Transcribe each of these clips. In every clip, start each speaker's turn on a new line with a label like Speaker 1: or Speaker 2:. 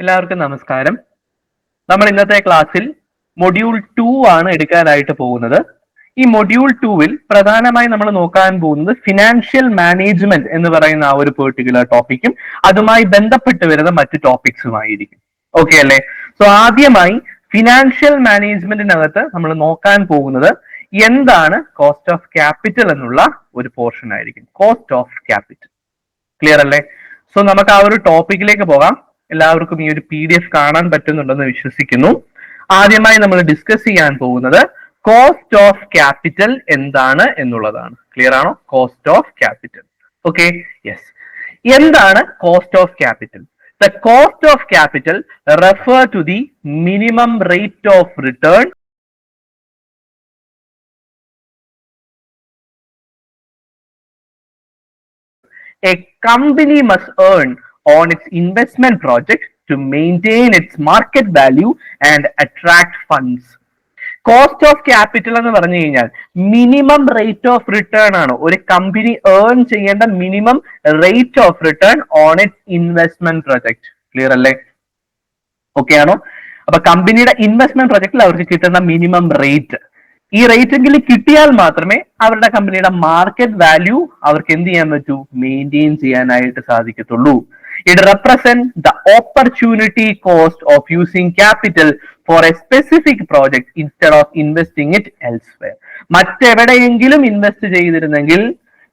Speaker 1: എല്ലാവർക്കും നമസ്കാരം. നമ്മൾ ഇന്നത്തെ ക്ലാസ്സിൽ മൊഡ്യൂൾ ടു ആണ് എടുക്കാനായിട്ട് പോകുന്നത്. ഈ മൊഡ്യൂൾ ടൂവിൽ പ്രധാനമായി നമ്മൾ നോക്കാൻ പോകുന്നത് ഫിനാൻഷ്യൽ മാനേജ്മെന്റ് എന്ന് പറയുന്ന ആ ഒരു പെർട്ടിക്കുലർ ടോപ്പിക്കും അതുമായി ബന്ധപ്പെട്ട് വരുന്ന മറ്റ് ടോപ്പിക്സുമായിരിക്കും ഓക്കെ അല്ലേ? സോ ആദ്യമായി ഫിനാൻഷ്യൽ മാനേജ്മെന്റിനകത്ത് നമ്മൾ നോക്കാൻ പോകുന്നത് എന്താണ് കോസ്റ്റ് ഓഫ് ക്യാപിറ്റൽ എന്നുള്ള ഒരു പോർഷൻ ആയിരിക്കും. കോസ്റ്റ് ഓഫ് ക്യാപിറ്റൽ ക്ലിയർ അല്ലേ? സോ നമുക്ക് ആ ഒരു ടോപ്പിക്കിലേക്ക് പോകാം. എല്ലാവർക്കും ഈ ഒരു പി ഡി എഫ് കാണാൻ പറ്റുന്നുണ്ടെന്ന് വിശ്വസിക്കുന്നു. ആദ്യമായി നമ്മൾ ഡിസ്കസ് ചെയ്യാൻ പോകുന്നത് കോസ്റ്റ് ഓഫ് ക്യാപിറ്റൽ എന്താണ് എന്നുള്ളതാണ്. ക്ലിയർ ആണോ? Cost of capital okay yes എന്താണ് cost of capital the cost of capital refer to the minimum rate of return a company must earn on its investment project to maintain its market value and attract funds. Cost of capital എന്ന് പറഞ്ഞു കഴിഞ്ഞാൽ minimum rate of return ആണ്. ഒരു company earn ചെയ്യേണ്ട minimum rate of return on its investment project clear അല്ലേ? Okay ആണോ? അപ്പൊ കമ്പനിയുടെ ഇൻവെസ്റ്റ്മെന്റ് പ്രൊജക്റ്റിൽ അവർക്ക് കിട്ടുന്ന മിനിമം റേറ്റ് ഈ റേറ്റ് എങ്കിലും കിട്ടിയാൽ മാത്രമേ അവരുടെ കമ്പനിയുടെ മാർക്കറ്റ് വാല്യൂ അവർക്ക് എന്ത് ചെയ്യാൻ പറ്റൂ? മെയിന്റെയിൻ ചെയ്യാനായിട്ട് സാധിക്കത്തുള്ളൂ. It represent the opportunity cost of using capital for a specific project instead of investing it elsewhere മറ്റെവിടെയെങ്കിലും ഇൻവെസ്റ്റ് ചെയ്തിരുന്നെങ്കിൽ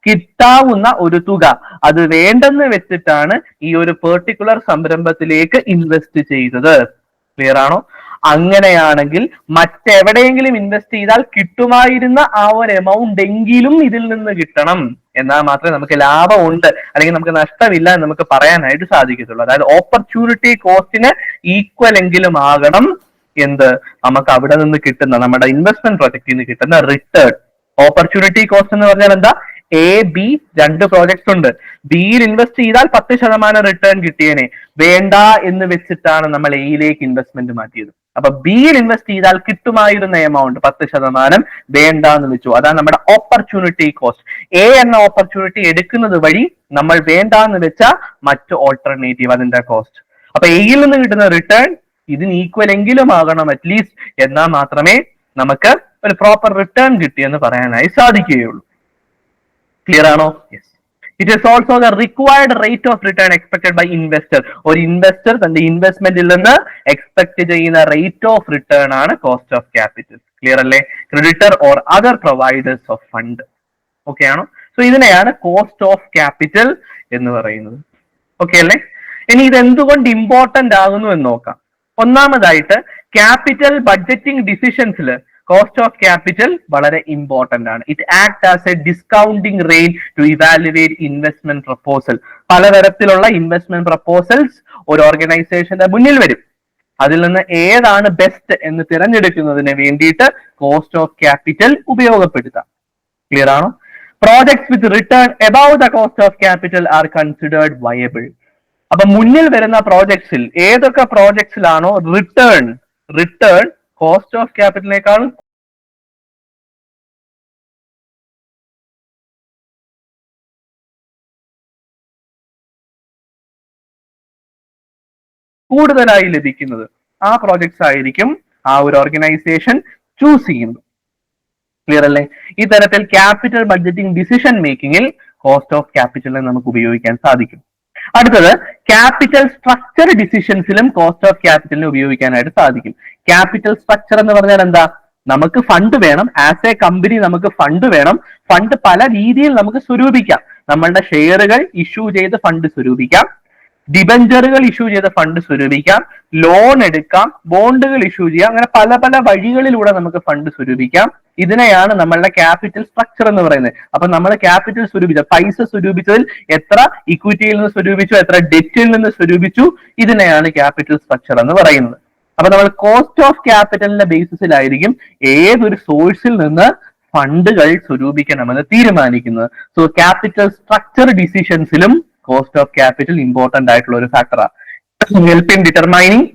Speaker 1: കിട്ടാവുന്ന ഒരു തുക അത് വേണ്ടെന്ന് വെച്ചിട്ടാണ് ഈ ഒരു പെർട്ടിക്കുലർ സംരംഭത്തിലേക്ക് ഇൻവെസ്റ്റ് ചെയ്തത്. ക്ലിയർ ആണോ? അങ്ങനെയാണെങ്കിൽ മറ്റെവിടെയെങ്കിലും ഇൻവെസ്റ്റ് ചെയ്താൽ കിട്ടുമായിരുന്ന ആ ഒരു എമൗണ്ട് എങ്കിലും ഇതിൽ നിന്ന് കിട്ടണം. എന്നാൽ മാത്രമേ നമുക്ക് ലാഭം ഉണ്ട് അല്ലെങ്കിൽ നമുക്ക് നഷ്ടമില്ല എന്ന് നമുക്ക് പറയാനായിട്ട് സാധിക്കത്തുള്ളൂ. അതായത് ഓപ്പർച്യൂണിറ്റി കോസ്റ്റിന് ഈക്വൽ എങ്കിലും ആകണം എന്ത്? നമുക്ക് അവിടെ നിന്ന് കിട്ടുന്ന നമ്മുടെ ഇൻവെസ്റ്റ്മെന്റ് പ്രൊജക്റ്റിൽ നിന്ന് കിട്ടുന്ന റിട്ടേൺ ഓപ്പർച്യൂണിറ്റി കോസ്റ്റ് എന്ന് പറഞ്ഞാൽ എന്താ? എ ബി രണ്ട് പ്രോജക്ട്സ് ഉണ്ട്. ബിയിൽ ഇൻവെസ്റ്റ് ചെയ്താൽ പത്ത് ശതമാനം റിട്ടേൺ കിട്ടിയേനെ. വേണ്ട എന്ന് വെച്ചിട്ടാണ് നമ്മൾ എയിലേക്ക് ഇൻവെസ്റ്റ്മെന്റ് മാറ്റിയത്. അപ്പൊ ബിയിൽ ഇൻവെസ്റ്റ് ചെയ്താൽ കിട്ടുമായിരുന്ന എമൗണ്ട് പത്ത് ശതമാനം വേണ്ട എന്ന് വെച്ചു. അതാണ് നമ്മുടെ ഓപ്പർച്യൂണിറ്റി കോസ്റ്റ് എ എന്ന ഓപ്പർച്യൂണിറ്റി എടുക്കുന്നത് വഴി നമ്മൾ വേണ്ട എന്ന് വെച്ച മറ്റു ഓൾട്ടർനേറ്റീവ് അതിന്റെ കോസ്റ്റ് അപ്പൊ എയിൽ നിന്ന് കിട്ടുന്ന റിട്ടേൺ ഇതിന് ഈക്വൽ എങ്കിലും ആകണം അറ്റ്ലീസ്റ്റ് എന്നാൽ മാത്രമേ നമുക്ക് ഒരു പ്രോപ്പർ റിട്ടേൺ കിട്ടിയെന്ന് പറയാനായി സാധിക്കുകയുള്ളൂ. ക്ലിയർ ആണോ? Yes it is also the required rate of return expected by investor ഒരു ഇൻവെസ്റ്റർ തന്റെ ഇൻവെസ്റ്റ്മെന്റിൽ നിന്ന് എക്സ്പെക്ട് ചെയ്യുന്ന റേറ്റ് ഓഫ് റിട്ടേൺ ആണ് കോസ്റ്റ് ഓഫ് ക്യാപിറ്റൽ ക്ലിയർ അല്ലേ? Creditor or other providers of fund okay ആണോ? സോ ഇതിനെയാണ് കോസ്റ്റ് ഓഫ് ക്യാപിറ്റൽ എന്ന് പറയുന്നത്. ഓക്കെ അല്ലേ? ഇനി ഇത് എന്തുകൊണ്ട് ഇമ്പോർട്ടന്റ് ആകുന്നു എന്ന് നോക്കാം. ഒന്നാമതായിട്ട് ക്യാപിറ്റൽ ബഡ്ജറ്റിംഗ് ഡിസിഷൻസിൽ കോസ്റ്റ് ഓഫ് ക്യാപിറ്റൽ വളരെ ഇമ്പോർട്ടന്റ് ആണ്. It act as a discounting rate to evaluate investment proposal പലതരത്തിലുള്ള ഇൻവെസ്റ്റ്മെന്റ് പ്രപ്പോസൽസ് ഒരു ഓർഗനൈസേഷന്റെ മുന്നിൽ വരും. അതിൽ നിന്ന് ഏതാണ് ബെസ്റ്റ് എന്ന് തിരഞ്ഞെടുക്കുന്നതിന് വേണ്ടിയിട്ട് കോസ്റ്റ് ഓഫ് ക്യാപിറ്റൽ ഉപയോഗപ്പെടുത്താം. ക്ലിയർ ആണോ? Projects with return above the cost of capital are considered viable അപ്പൊ മുന്നിൽ വരുന്ന പ്രോജക്ട്സിൽ ഏതൊക്കെ പ്രോജക്ട്സിലാണോ റിട്ടേൺ റിട്ടേൺ കോസ്റ്റ് ഓഫ് ക്യാപിറ്റലിനേക്കാൾ കൂടുതലായി ലഭിക്കുന്നത്. ആ പ്രോജക്ട്സ് ആയിരിക്കും ആ ഒരു ഓർഗനൈസേഷൻ ചൂസ് ചെയ്യുന്നത്. ക്ലിയർ അല്ലേ? ഈ തരത്തിൽ ക്യാപിറ്റൽ ബഡ്ജറ്റിംഗ് ഡിസിഷൻ മേക്കിംഗിൽ കോസ്റ്റ് ഓഫ് ക്യാപിറ്റലിനെ നമുക്ക് ഉപയോഗിക്കാൻ സാധിക്കും. അടുത്തത് ക്യാപിറ്റൽ സ്ട്രക്ചർ ഡിസിഷൻസിലും കോസ്റ്റ് ഓഫ് ക്യാപിറ്റലിനെ ഉപയോഗിക്കാനായിട്ട് സാധിക്കും. ക്യാപിറ്റൽ സ്ട്രക്ചർ എന്ന് പറഞ്ഞാൽ എന്താ? നമുക്ക് ഫണ്ട് വേണം. ആസ് എ കമ്പനി നമുക്ക് ഫണ്ട് വേണം. ഫണ്ട് പല രീതിയിൽ നമുക്ക് സ്വരൂപിക്കാം. നമ്മളുടെ ഷെയറുകൾ ഇഷ്യൂ ചെയ്ത് ഫണ്ട് സ്വരൂപിക്കാം. ഡിബഞ്ചറുകൾ ഇഷ്യൂ ചെയ്ത ഫണ്ട് സ്വരൂപിക്കാം. ലോൺ എടുക്കാം. ബോണ്ടുകൾ ഇഷ്യൂ ചെയ്യാം. അങ്ങനെ പല പല വഴികളിലൂടെ നമുക്ക് ഫണ്ട് സ്വരൂപിക്കാം. ഇതിനെയാണ് നമ്മളുടെ ക്യാപിറ്റൽ സ്ട്രക്ചർ എന്ന് പറയുന്നത്. അപ്പൊ നമ്മൾ ക്യാപിറ്റൽ സ്വരൂപിച്ച പൈസ സ്വരൂപിച്ചതിൽ എത്ര ഇക്വിറ്റിയിൽ നിന്ന് സ്വരൂപിച്ചു എത്ര ഡെറ്റിൽ നിന്ന് സ്വരൂപിച്ചു ഇതിനെയാണ് ക്യാപിറ്റൽ സ്ട്രക്ചർ എന്ന് പറയുന്നത്. അപ്പൊ നമ്മൾ കോസ്റ്റ് ഓഫ് ക്യാപിറ്റലിന്റെ ബേസിസിലായിരിക്കും ഏതൊരു സോഴ്സിൽ നിന്ന് ഫണ്ടുകൾ സ്വരൂപിക്കണമെന്ന് തീരുമാനിക്കുന്നത്. സോ ക്യാപിറ്റൽ സ്ട്രക്ചർ ഡിസിഷൻസിലും കോസ്റ്റ് ഓഫ് ക്യാപിറ്റൽ ഇമ്പോർട്ടന്റ് ആയിട്ടുള്ള ഒരു ഫാക്ടറാണ് help in determining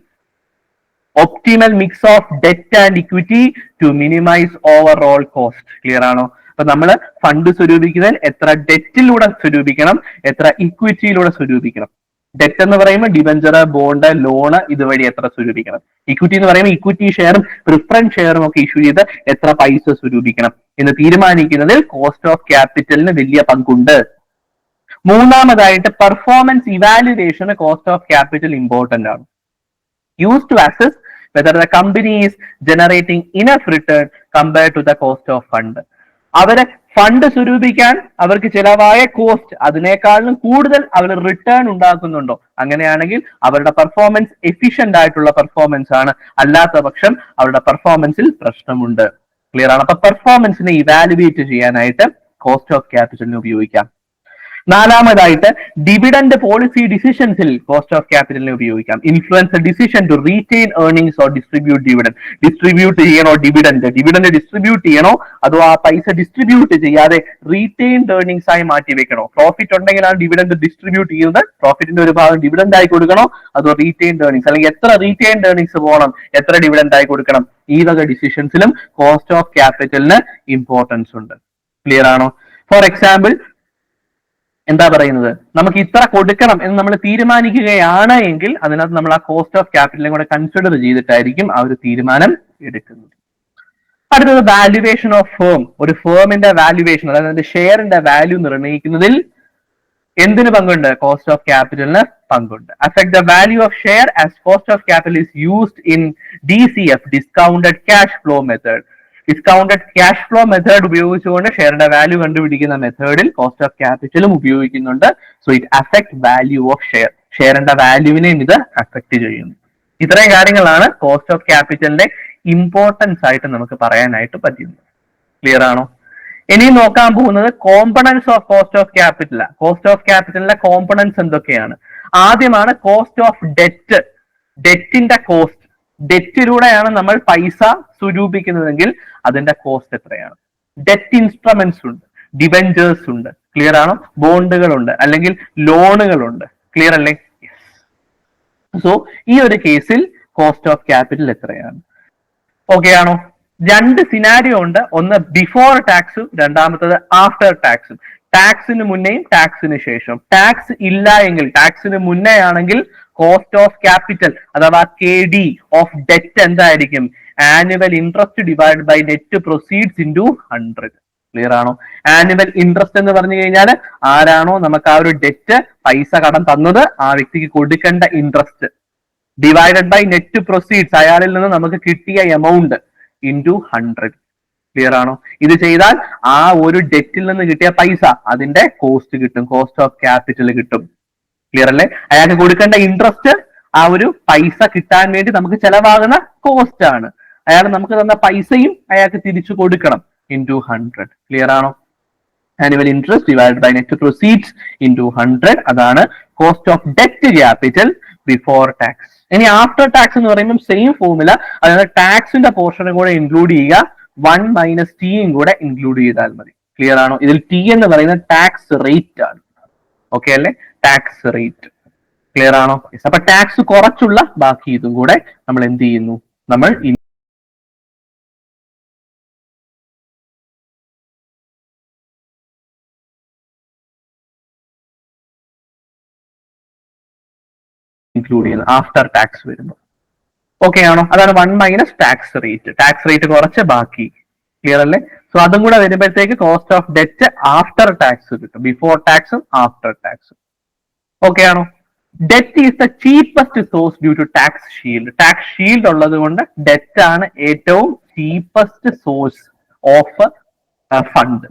Speaker 1: optimal mix of debt and equity to minimise over cost clear ആണോ? അപ്പൊ നമ്മൾ ഫണ്ട് സ്വരൂപിക്കുന്നതിൽ എത്ര ഡെറ്റിലൂടെ സ്വരൂപിക്കണം എത്ര ഇക്വിറ്റിയിലൂടെ സ്വരൂപിക്കണം. ഡെറ്റ് എന്ന് പറയുമ്പോൾ ഡിബഞ്ചർ ബോണ്ട് ലോണ് ഇതുവഴി എത്ര സ്വരൂപിക്കണം. ഇക്വിറ്റി എന്ന് പറയുമ്പോൾ ഇക്വിറ്റി ഷെയറും പ്രിഫറൻസ് ഷെയറും ഒക്കെ ഇഷ്യൂ ചെയ്ത് എത്ര പൈസ സ്വരൂപിക്കണം എന്ന് തീരുമാനിക്കുന്നതിൽ കോസ്റ്റ് ഓഫ് ക്യാപിറ്റലിന് വലിയ പങ്കുണ്ട്. മൂന്നാമതായിട്ട് പെർഫോമൻസ് ഇവാലുവേഷന് കോസ്റ്റ് ഓഫ് ക്യാപിറ്റൽ ഇമ്പോർട്ടന്റ് ആണ്. Use to assess whether the company is generating enough return compare to the cost of fund അവരെ ഫണ്ട് സ്വരൂപിക്കാൻ അവർക്ക് ചിലവായ കോസ്റ്റ് അതിനേക്കാളും കൂടുതൽ അവർ റിട്ടേൺ ഉണ്ടാക്കുന്നുണ്ടോ? അങ്ങനെയാണെങ്കിൽ അവരുടെ പെർഫോമൻസ് എഫിഷ്യന്റ് ആയിട്ടുള്ള പെർഫോമൻസ് ആണ്. അല്ലാത്ത പക്ഷം അവരുടെ പെർഫോമൻസിൽ പ്രശ്നമുണ്ട്. ക്ലിയർ ആണ്? അപ്പൊ പെർഫോമൻസിനെ ഇവാലുവേറ്റ് ചെയ്യാനായിട്ട് കോസ്റ്റ് ഓഫ് ക്യാപിറ്റലിന് ഉപയോഗിക്കാം. നാലാമതായിട്ട് ഡിവിഡന്റ് പോളിസി ഡിസിഷൻസിൽ കോസ്റ്റ് ഓഫ് ക്യാപിറ്റലിനെ ഉപയോഗിക്കാം. Influence decision to retain earnings or distribute dividend distribute ചെയ്യണോ ഡിവിഡന്റ് ഡിവിഡന്റ് ഡിസ്ട്രിബ്യൂട്ട് ചെയ്യണോ? അതോ ആ പൈസ ഡിസ്ട്രിബ്യൂട്ട് ചെയ്യാതെ റീറ്റെയിൻഡ് ഏർണിംഗ്സ് ആയി മാറ്റി വെക്കണോ? പ്രോഫിറ്റ് ഉണ്ടെങ്കിലാണ് ഡിവിഡന്റ് ഡിസ്ട്രിബ്യൂട്ട് ചെയ്യുന്നത് പ്രോഫിറ്റിന്റെ ഒരു ഭാഗം ഡിവിഡന്റ് ആയി കൊടുക്കണോ? അതോ റീറ്റെയിൻഡ് ഏർണിംഗ്സ് അല്ലെങ്കിൽ എത്ര റീറ്റെയിൻഡ് ഏർണിംഗ്സ് പോകണം? എത്ര ഡിവിഡന്റ് ആയി കൊടുക്കണം? ഈ വക ഡിസിഷൻസിലും കോസ്റ്റ് ഓഫ് ക്യാപിറ്റലിന് ഇമ്പോർട്ടൻസ് ഉണ്ട്. ക്ലിയർ ആണോ? ഫോർ എക്സാമ്പിൾ എന്താ പറയുന്നത്? നമുക്ക് ഇത്ര കൊടുക്കണം എന്ന് നമ്മൾ തീരുമാനിക്കുകയാണ് എങ്കിൽ അതിനകത്ത് നമ്മൾ ആ കോസ്റ്റ് ഓഫ് ക്യാപിറ്റലും കൂടെ കൺസിഡർ ചെയ്തിട്ടായിരിക്കും ആ ഒരു തീരുമാനം എടുക്കുന്നത്. അടുത്തത് വാല്യുവേഷൻ ഓഫ് ഫേം ഒരു ഫേമിന്റെ വാല്യുവേഷൻ അതായത് അതിന്റെ ഷെയറിന്റെ വാല്യൂ നിർണയിക്കുന്നതിൽ എന്തിന് പങ്കുണ്ട്? കോസ്റ്റ് ഓഫ് ക്യാപിറ്റലിന് പങ്കുണ്ട്. Affect the value of share as cost of capital is used in D C F discounted cash flow method discounted cash flow method ഉപയോഗിച്ചുകൊണ്ട് ഷെയറിന്റെ വാല്യൂ കണ്ടുപിടിക്കുന്ന മെത്തേഡിൽ കോസ്റ്റ് ഓഫ് ക്യാപിറ്റലും ഉപയോഗിക്കുന്നുണ്ട്. So it affect value of share ഷെയറിന്റെ വാല്യൂവിനെയും ഇത് affect ചെയ്യുന്നു. ഇത്രയും കാര്യങ്ങളാണ് കോസ്റ്റ് ഓഫ് ക്യാപിറ്റലിന്റെ ഇമ്പോർട്ടൻസ് ആയിട്ട് നമുക്ക് പറയാനായിട്ട് പറ്റുന്നത്. ക്ലിയർ ആണോ? ഇനി നോക്കാൻ പോകുന്നത് components of cost of capital cost of ക്യാപിറ്റലിന്റെ components എന്തൊക്കെയാണ്? ആദ്യമാണ് കോസ്റ്റ് ഓഫ് ഡെറ്റ് ഡെറ്റിന്റെ കോസ്റ്റ് ഡെറ്റിലൂടെയാണ് നമ്മൾ പൈസ സ്വരൂപിക്കുന്നതെങ്കിൽ അതിന്റെ കോസ്റ്റ് എത്രയാണ്? ഡെറ്റ് ഇൻസ്ട്രുമെന്റ്സ് ഉണ്ട്. ഡിവെഞ്ചേഴ്സ് ഉണ്ട്. ക്ലിയർ ആണോ? ബോണ്ടുകളുണ്ട് അല്ലെങ്കിൽ ലോണുകളുണ്ട് ക്ലിയർ അല്ലേ? സോ ഈ ഒരു കേസിൽ കോസ്റ്റ് ഓഫ് ക്യാപിറ്റൽ എത്രയാണ്? ഓക്കെ ആണോ? രണ്ട് സിനാരിയോ ഉണ്ട്. ഒന്ന് ബിഫോർ ടാക്സും രണ്ടാമത്തത് ആഫ്റ്റർ ടാക്സും ടാക്സിന് മുന്നേയും ടാക്സിന് ശേഷം ടാക്സ് ഇല്ല എങ്കിൽ ടാക്സിന് മുന്നേ ആണെങ്കിൽ കോസ്റ്റ് ഓഫ് ക്യാപിറ്റൽ അഥവാ കെ ഡി ഓഫ് ഡെറ്റ് എന്തായിരിക്കും? Annual interest divide by net proceeds into hundred clear ആണോ? ആനുവൽ ഇൻട്രസ്റ്റ് എന്ന് പറഞ്ഞു കഴിഞ്ഞാൽ ആരാണോ നമുക്ക് ആ ഒരു ഡെറ്റ് പൈസ കടം തന്നത് ആ വ്യക്തിക്ക് കൊടുക്കേണ്ട interest divided by net proceeds അയാളിൽ നിന്ന് നമുക്ക് കിട്ടിയ എമൗണ്ട് ഇന്റു ഹൺഡ്രഡ് ക്ലിയർ ആണോ? ഇത് ചെയ്താൽ ആ ഒരു ഡെറ്റിൽ നിന്ന് കിട്ടിയ പൈസ അതിന്റെ കോസ്റ്റ് കിട്ടും. കോസ്റ്റ് ഓഫ് ക്യാപിറ്റൽ കിട്ടും. ക്ലിയർ അല്ലേ? അയാൾക്ക് കൊടുക്കേണ്ട ഇൻട്രസ്റ്റ് ആ ഒരു പൈസ കിട്ടാൻ വേണ്ടി നമുക്ക് ചെലവാകുന്ന കോസ്റ്റ് ആണ്. അയാൾ നമുക്ക് തന്ന പൈസയും അയാൾക്ക് തിരിച്ചു കൊടുക്കണം. ഇൻ ടു ഹൺഡ്രഡ് ക്ലിയർ ആണോ? Annual interest divide by net proceeds into hundred അതാണ് cost of debt capital before tax ഇനി ആഫ്റ്റർ ടാക്സ് എന്ന് പറയുമ്പോൾ സെയിം ഫോർമുല അതായത് ടാക്സിന്റെ പോർഷനും കൂടെ ഇൻക്ലൂഡ് ചെയ്യുക. വൺ മൈനസ് ടിയും കൂടെ ഇൻക്ലൂഡ് ചെയ്താൽ മതി. ക്ലിയർ ആണോ? ഇതിൽ ടി എന്ന് പറയുന്നത് ടാക്സ് റേറ്റ് ആണ്. ഓക്കെ അല്ലെ? ടാക്സ് റേറ്റ് ക്ലിയർ ആണോ. അപ്പൊ ടാക്സ് കുറച്ചുള്ള ബാക്കി ഇതും കൂടെ നമ്മൾ എന്ത് ചെയ്യുന്നു? നമ്മൾ ഇൻക്ലൂഡ് ചെയ്യുന്നത് ആഫ്റ്റർ ടാക്സ് വരുമ്പോൾ ഓക്കെ ആണോ? അതാണ് one minus tax rate tax rate കുറച്ച് ബാക്കി. ക്ലിയർ അല്ലേ? സോ അതും കൂടെ വരുമ്പോഴത്തേക്ക് cost of debt after tax കിട്ടും. ബിഫോർ ടാക്സും ആഫ്റ്റർ ടാക്സും ഓക്കെ ആണോ? Debt is the cheapest source due to tax shield tax shield ഉള്ളത് കൊണ്ട് ഡെറ്റ് ആണ് ഏറ്റവും ചീപ്പസ്റ്റ് സോഴ്സ് ഓഫ് ഫണ്ട്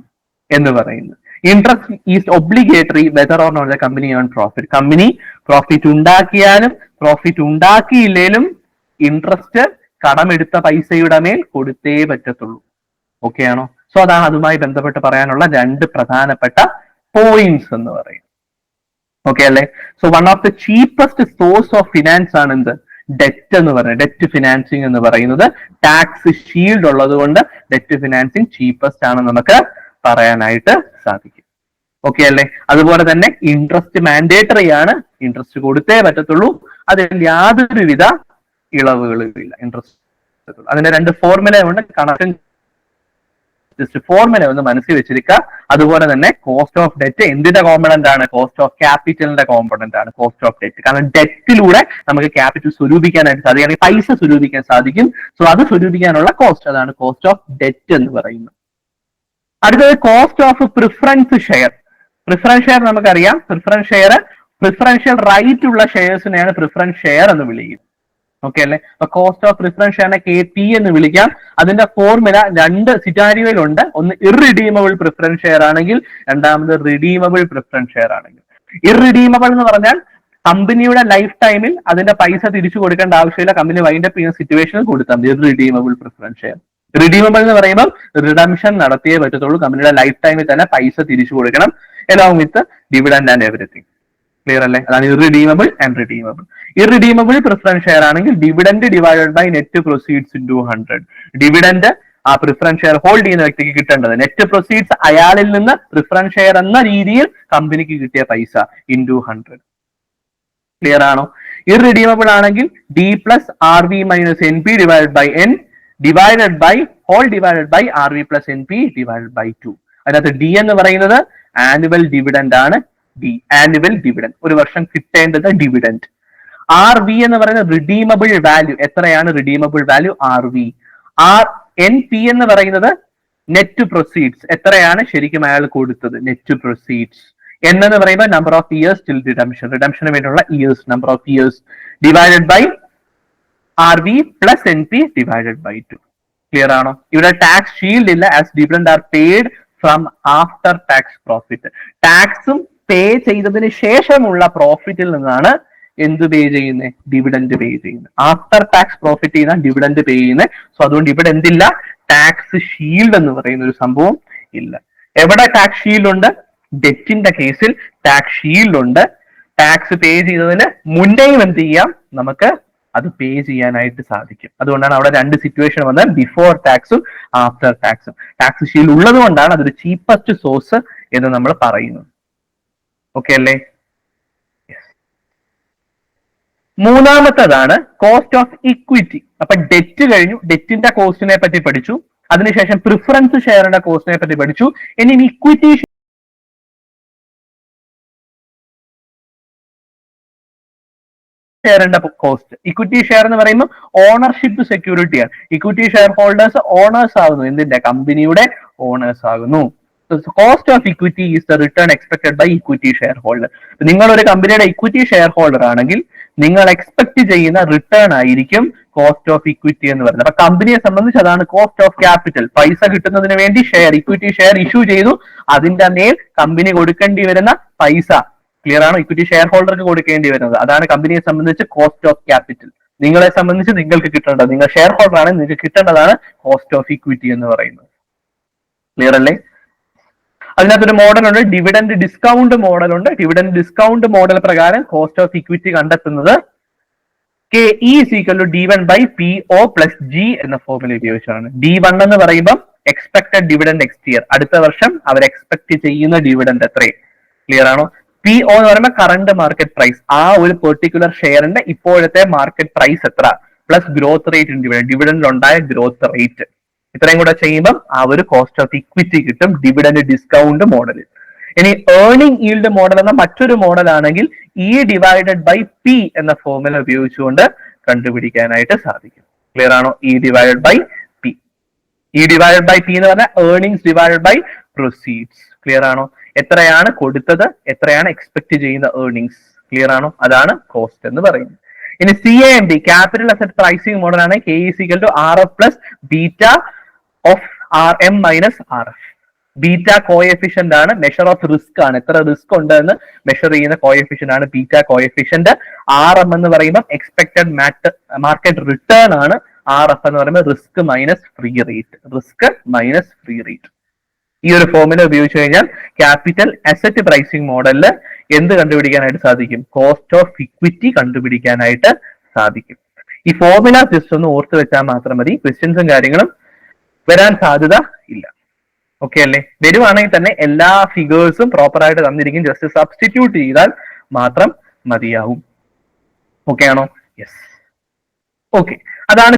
Speaker 1: എന്ന് പറയുന്നത്. Interest is obligatory whether or not the company on profit company profit ഉണ്ടാക്കിയാലും പ്രോഫിറ്റ് ഉണ്ടാക്കിയില്ലെങ്കിലും ഇൻട്രസ്റ്റ് കടമെടുത്ത പൈസയുടെ മേൽ കൊടുത്തേ പറ്റത്തുള്ളൂ. ഓക്കെ ആണോ? സോ അതാണ് അതുമായി ബന്ധപ്പെട്ട് പറയാനുള്ള രണ്ട് പ്രധാനപ്പെട്ട പോയിന്റ്സ് എന്ന് പറയും ഓക്കെ അല്ലേ? So one of the cheapest source of finance ആണ് എന്ത്? ഡെറ്റ് എന്ന് പറയുന്നത്. ഡെറ്റ് ഫിനാൻസിങ് എന്ന് പറയുന്നത്. ടാക്സ് ഷീൽഡ് ഉള്ളത് കൊണ്ട് ഡെറ്റ് ഫിനാൻസിങ് ചീപ്പസ്റ്റ് ആണ് നമുക്ക് പറയാനായിട്ട് സാധിക്കും. ഓക്കെ അല്ലേ? അതുപോലെ തന്നെ ഇൻട്രസ്റ്റ് മാൻഡേറ്ററി ആണ്. ഇൻട്രസ്റ്റ് കൊടുത്തേ പറ്റത്തുള്ളൂ. അതിൽ യാതൊരുവിധ ഇളവുകളും ഇല്ല. ഇൻട്രസ്റ്റ് അതിന്റെ രണ്ട് ഫോർമുല ഉണ്ട്. കണക്ഷൻ ജസ്റ്റ് ഫോർമുല ഒന്ന് മനസ്സിൽ വെച്ചിരിക്കുക. അതുപോലെ തന്നെ കോസ്റ്റ് ഓഫ് ഡെറ്റ് എന്തിന്റെ കോമ്പണന്റ് ആണ്? കോസ്റ്റ് ഓഫ് ക്യാപിറ്റലിന്റെ കോമ്പണന്റ് ആണ് കോസ്റ്റ് ഓഫ് ഡെറ്റ് കാരണം ഡെറ്റിലൂടെ നമുക്ക് ക്യാപിറ്റൽ സ്വരൂപിക്കാനായിട്ട് സാധിക്കും. അല്ലെങ്കിൽ പൈസ സ്വരൂപിക്കാൻ സാധിക്കും. സോ അത് സ്വരൂപിക്കാനുള്ള കോസ്റ്റ് അതാണ് കോസ്റ്റ് ഓഫ് ഡെറ്റ് എന്ന് പറയുന്നത്. അടുത്തത് cost of preference share preference share നമുക്കറിയാം. പ്രിഫറൻസ് ഷെയർ പ്രിഫറൻഷ്യൽ റൈറ്റ് ഉള്ള ഷെയർസിനെയാണ് പ്രിഫറൻസ് ഷെയർ എന്ന് വിളിക്കുന്നത്. ഓക്കെ അല്ലെ? അപ്പൊ കോസ്റ്റ് ഓഫ് പ്രിഫറൻസ് ഷെയറിനെ കെ പി എന്ന് വിളിക്കാം. അതിന്റെ ഫോർമുല രണ്ട് സിറ്റാരിയോയിലുണ്ട് ഒന്ന് ഇറിഡീമബിൾ പ്രിഫറൻസ് ഷെയർ ആണെങ്കിൽ രണ്ടാമത് റിഡീമബിൾ പ്രിഫറൻസ് ഷെയർ ആണെങ്കിൽ. ഇറിഡീമബിൾ എന്ന് പറഞ്ഞാൽ കമ്പനിയുടെ ലൈഫ് ടൈമിൽ അതിന്റെ പൈസ തിരിച്ചു കൊടുക്കേണ്ട ആവശ്യമില്ല. കമ്പനി വൈൻഡപ്പ് ചെയ്യുന്ന സിറ്റുവേഷനിൽ കൊടുത്താൽ മതി. ഇറിഡീമബിൾ പ്രിഫറൻസ് ഷെയർ റിഡീമബിൾ എന്ന് പറയുമ്പോൾ റിഡംഷൻ നടത്തിയേ പറ്റത്തുള്ളൂ. കമ്പനിയുടെ ലൈഫ് ടൈമിൽ തന്നെ പൈസ തിരിച്ചു കൊടുക്കണം. Along with dividend and everything clear അല്ലേ? അതാണ് irredeemable and redeemable irredeemable preference share ആണെങ്കിൽ dividend divided by net proceeds into hundred dividend ആ പ്രിഫറൻസ് ഷെയർ ഹോൾഡ് ചെയ്യുന്ന വ്യക്തിക്ക് കിട്ടേണ്ടത്. നെറ്റ് പ്രൊസീഡ്സ് അയാളിൽ നിന്ന് പ്രിഫറൻസ് ഷെയർ എന്ന രീതിയിൽ കമ്പനിക്ക് കിട്ടിയ പൈസ ഇൻ ടു ഹൺഡ്രഡ് ക്ലിയർ ആണോ? ഇറിഡീമബിൾ ആണെങ്കിൽ D plus R V minus N P divide by N divided by whole divided by R V plus N P divided by two അതിനകത്ത് ഡി എന്ന് പറയുന്നത് ആനുവൽ ഡിവിഡൻഡ് ആണ്. D annual dividend ഒരു വർഷം കിട്ടേണ്ടത് dividend R V എന്ന് പറയുന്നത് redeemable value എത്രയാണ് redeemable value R V R N P എന്ന് പറയുന്നത് നെറ്റ് പ്രൊസീഡ്സ് എത്രയാണ് ശരിക്കും അയാൾ കൊടുത്തത്? നെറ്റ് പ്രൊസീഡ്സ് എന്നെന്ന് പറയുമ്പോൾ number of years till redemption റിഡംഷന് വേണ്ടിയുള്ള years number of years divided by R B plus N P divided by two clear ആണോ? ഇവിടെ ടാക്സ് ഷീൽഡ് ഇല്ല as dividend are paid from after tax profit ടാക്സും pay ചെയ്തതിന് ശേഷമുള്ള പ്രോഫിറ്റിൽ നിന്നാണ് എന്ത് പേ ചെയ്യുന്നത് ഡിവിഡൻഡ് പേ ചെയ്യുന്നത്. ആഫ്റ്റർ ടാക്സ് പ്രോഫിറ്റ് ചെയ്യുന്ന ഡിവിഡൻഡ് പേ ചെയ്യുന്നത് സോ അതുകൊണ്ട് ഇവിടെ എന്തില്ല? ടാക്സ് ഷീൽഡ് എന്ന് പറയുന്ന ഒരു സംഭവം ഇല്ല. എവിടെ ടാക്സ് ഷീൽഡ് ഉണ്ട്? ഡെറ്റിന്റെ കേസിൽ ടാക്സ് ഷീൽഡ് ഉണ്ട്. ടാക്സ് പേ ചെയ്തതിന് മുന്നേയും എന്ത് ചെയ്യാം? നമുക്ക് അത് പേ ചെയ്യാനായിട്ട് സാധിക്കും. അതുകൊണ്ടാണ് അവിടെ രണ്ട് സിറ്റുവേഷൻ വന്നാൽ ബിഫോർ ടാക്സും ആഫ്റ്റർ ടാക്സും ടാക്സ് ഷീൽ ഉള്ളത് കൊണ്ടാണ് അതൊരു ചീപ്പസ്റ്റ് സോഴ്സ് എന്ന് നമ്മൾ പറയുന്നത്. ഓക്കെ അല്ലേ? മൂന്നാമത്തതാണ് കോസ്റ്റ് ഓഫ് ഇക്വിറ്റി അപ്പൊ ഡെറ്റ് കഴിഞ്ഞു. ഡെറ്റിന്റെ കോസ്റ്റിനെ പറ്റി പഠിച്ചു. അതിനുശേഷം പ്രിഫറൻസ് ഷെയറിന്റെ കോസ്റ്റിനെ പറ്റി പഠിച്ചു. ഇനി ഇക്വിറ്റി ഷെയറിന്റെ കോസ്റ്റ് ഇക്വിറ്റി ഷെയർ എന്ന് പറയുമ്പോൾ ഓണർഷിപ്പ് സെക്യൂരിറ്റിയാണ് ഇക്വിറ്റി ഷെയർ ഹോൾഡേഴ്സ് ഓണേഴ്സ് ആകുന്നു. എന്തിന്റെ? കമ്പനിയുടെ ഓണേഴ്സ് ആകുന്നു. Cost of equity is the return expected by equity shareholder നിങ്ങൾ ഒരു കമ്പനിയുടെ ഇക്വിറ്റി ഷെയർ ഹോൾഡർ ആണെങ്കിൽ നിങ്ങൾ എക്സ്പെക്ട് ചെയ്യുന്ന റിട്ടേൺ ആയിരിക്കും കോസ്റ്റ് ഓഫ് ഇക്വിറ്റി എന്ന് പറയുന്നത്. അപ്പൊ കമ്പനിയെ സംബന്ധിച്ച് അതാണ് കോസ്റ്റ് ഓഫ് ക്യാപിറ്റൽ പൈസ കിട്ടുന്നതിന് വേണ്ടി ഷെയർ ഇക്വിറ്റി ഷെയർ ഇഷ്യൂ ചെയ്തു. അതിന്റെ മേൽ കമ്പനി കൊടുക്കേണ്ടി വരുന്ന പൈസ. ക്ലിയർ ആണോ? ഇക്വിറ്റി ഷെയർ ഹോൾഡർക്ക് കൊടുക്കേണ്ടി വരുന്നത്. അതാണ് കമ്പനിയെ സംബന്ധിച്ച് കോസ്റ്റ് ഓഫ് ക്യാപിറ്റൽ നിങ്ങളെ സംബന്ധിച്ച് നിങ്ങൾക്ക് കിട്ടേണ്ടത് നിങ്ങൾ ഷെയർ ഹോൾഡർ ആണ് നിങ്ങൾക്ക് കിട്ടേണ്ടതാണ് കോസ്റ്റ് ഓഫ് ഇക്വിറ്റി എന്ന് പറയുന്നത്. ക്ലിയർ അല്ലേ? അതിനകത്തൊരു മോഡൽ ഉണ്ട് ഡിവിഡൻഡ് ഡിസ്കൗണ്ട് മോഡൽ ഉണ്ട്. ഡിവിഡൻഡ് ഡിസ്കൗണ്ട് മോഡൽ പ്രകാരം കോസ്റ്റ് ഓഫ് ഇക്വിറ്റി കണ്ടെത്തുന്നത് K E equal to D one by P O plus G എന്ന ഫോർമുല ഉപയോഗിച്ചാണ്. ഡി വൺ എന്ന് പറയുമ്പോൾ എക്സ്പെക്ടഡ് ഡിവിഡൻഡ് നെക്സ്റ്റ് ഇയർ അടുത്ത വർഷം അവർ എക്സ്പെക്ട് ചെയ്യുന്ന ഡിവിഡൻഡ് എത്രയും? ക്ലിയർ ആണോ? പി ഒ എന്ന് പറയുമ്പോൾ കറണ്ട് മാർക്കറ്റ് പ്രൈസ് ആ ഒരു പെർട്ടിക്കുലർ ഷെയറിന്റെ ഇപ്പോഴത്തെ മാർക്കറ്റ് പ്രൈസ് എത്ര? പ്ലസ് ഗ്രോത്ത് റേറ്റ് ഉണ്ട് ഡിവിഡൻഡിൽ ഉണ്ടായ ഗ്രോത്ത് റേറ്റ് ഇത്രയും കൂടെ ചെയ്യുമ്പോൾ ആ ഒരു കോസ്റ്റ് ഓഫ് ഇക്വിറ്റി കിട്ടും. ഡിവിഡൻഡ് ഡിസ്കൗണ്ട് മോഡലിൽ ഇനി ഏർണിംഗ് ഈൽഡ് മോഡൽ എന്ന മറ്റൊരു മോഡൽ ആണെങ്കിൽ ഇ ഡിവൈഡഡ് ബൈ പി എന്ന ഫോർമുല ഉപയോഗിച്ചുകൊണ്ട് കണ്ടുപിടിക്കാനായിട്ട് സാധിക്കും. ക്ലിയർ ആണോ? E divided by P E divided by P എന്ന് പറഞ്ഞാൽ earnings divided by proceeds clear ആണോ? എത്രയാണ് കൊടുത്തത് എത്രയാണ് എക്സ്പെക്ട് ചെയ്യുന്ന ഏർണിംഗ്സ് ക്ലിയർ ആണോ? അതാണ് കോസ്റ്റ് എന്ന് പറയുന്നത്. ഇനി C A M D capital asset pricing model ആണ് K E equal to R F plus beta of R M minus R F beta coefficient ആണ് മെഷർ ഓഫ് റിസ്ക് ആണ്. എത്ര റിസ്ക് ഉണ്ട് എന്ന് മെഷർ ചെയ്യുന്ന കോഎഫിഷ്യന്റ് ആണ് ബീറ്റ കോഎഫിഷ്യന്റ് ആർ എം എന്ന് പറയുമ്പോൾ എക്സ്പെക്ടഡ് മാർക്കറ്റ് റിട്ടേൺ ആണ് ആർ എഫ് എന്ന് പറയുമ്പോൾ risk minus free rate risk minus free rate ഈ ഒരു ഫോർമുല ഉപയോഗിച്ച് കഴിഞ്ഞാൽ ക്യാപിറ്റൽ അസറ്റ് പ്രൈസിംഗ് മോഡലിൽ എന്ത് കണ്ടുപിടിക്കാനായിട്ട് സാധിക്കും? കോസ്റ്റ് ഓഫ് ഇക്വിറ്റി കണ്ടുപിടിക്കാനായിട്ട് സാധിക്കും. ഈ ഫോർമുല ജസ്റ്റ് ഒന്ന് ഓർത്ത് വെച്ചാൽ മാത്രം മതി. ക്വസ്റ്റ്യൻസും കാര്യങ്ങളും വരാൻ സാധ്യത ഇല്ല. ഓക്കെ അല്ലേ? വരുവാണെങ്കിൽ തന്നെ എല്ലാ ഫിഗേഴ്സും പ്രോപ്പർ ആയിട്ട് തന്നിരിക്കും. ജസ്റ്റ് സബ്സ്റ്റിറ്റ്യൂട്ട് ചെയ്താൽ മാത്രം മതിയാവും. ഓക്കെ ആണോ? യെസ് ഓക്കെ അതാണ്